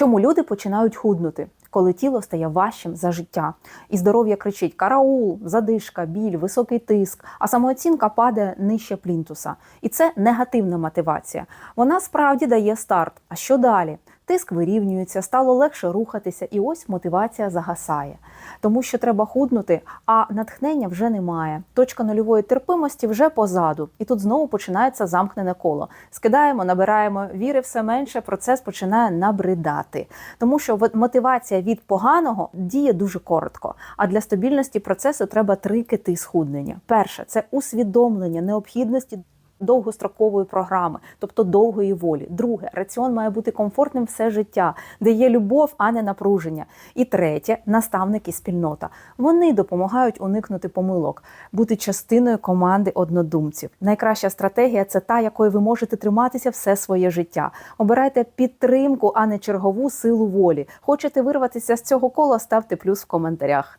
Чому люди починають худнути, коли тіло стає важчим за життя? І здоров'я кричить: караул, задишка, біль, високий тиск, а самооцінка падає нижче плінтуса. І це негативна мотивація. Вона справді дає старт. А що далі? Тиск вирівнюється, стало легше рухатися, і ось мотивація загасає. Тому що треба худнути, а натхнення вже немає. Точка нульової терпимості вже позаду. І тут знову починається замкнене коло. Скидаємо, набираємо віри все менше, процес починає набридати. Тому що от мотивація від поганого діє дуже коротко. А для стабільності процесу треба три кити схуднення. Перше це усвідомлення необхідності довгострокової програми, тобто довгої волі. Друге, раціон має бути комфортним все життя, де є любов, а не напруження. І третє наставники спільнота. Вони допомагають уникнути помилок, бути частиною команди однодумців. Найкраща стратегія це та, якої ви можете триматися все своє життя. Обирайте підтримку, а не чергову силу волі. Хочете вирватися з цього кола? Ставте плюс в коментарях.